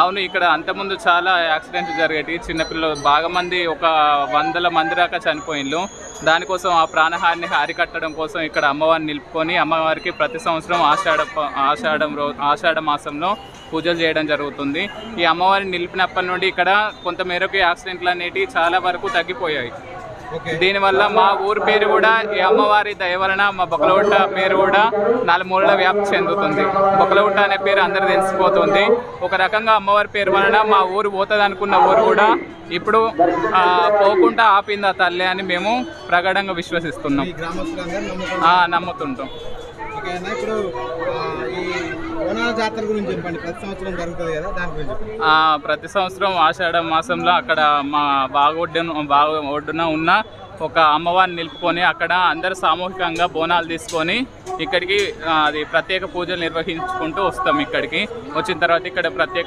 అవును ఇక్కడ అంతకుముందు చాలా యాక్సిడెంట్లు జరిగేవి చిన్నపిల్లలు బాగా మంది ఒక వందల మంది దాకా చనిపోయిండ్రు దానికోసం ఆ ప్రాణహారిని అరికట్టడం కోసం ఇక్కడ అమ్మవారిని నిలుపుకొని అమ్మవారికి ప్రతి సంవత్సరం ఆషాఢ ఆషాఢం రో ఆషాఢ మాసంలో పూజలు చేయడం జరుగుతుంది. ఈ అమ్మవారిని నిలిపినప్పటి నుండి ఇక్కడ కొంతమేరకు యాక్సిడెంట్లు అనేటివి చాలా వరకు తగ్గిపోయాయి. దీనివల్ల మా ఊరి పేరు కూడా ఈ అమ్మవారి దయ వలన మా బొక్కలగుట్ట పేరు కూడా నలుమూలల వ్యాప్తి చెందుతుంది. బొక్కలగుట్ట అనే పేరు అందరికి తెలిసిపోతుంది. ఒక రకంగా అమ్మవారి పేరు వలన మా ఊరు పోతుంది అనుకున్న ఊరు కూడా ఇప్పుడు పోకుండా ఆపింది ఆ తల్లి అని మేము ప్రగాఢంగా విశ్వసిస్తున్నాం. నమ్ముతుంటాం. ఇప్పుడు జాతర గురించి చెప్పండి. ప్రతి సంవత్సరం జరుగుతుంది కదా దాని గురించి ప్రతి సంవత్సరం ఆషాఢ మాసంలో అక్కడ మా బాగొడ్డున బాగా ఒడ్డున ఉన్న ఒక అమ్మవారిని నిలుపుకొని అక్కడ అందరు సామూహికంగా బోనాలు తీసుకొని ఇక్కడికి అది ప్రత్యేక పూజలు నిర్వహించుకుంటూ వస్తాం ఇక్కడికి. వచ్చిన తర్వాత ఇక్కడ ప్రత్యేక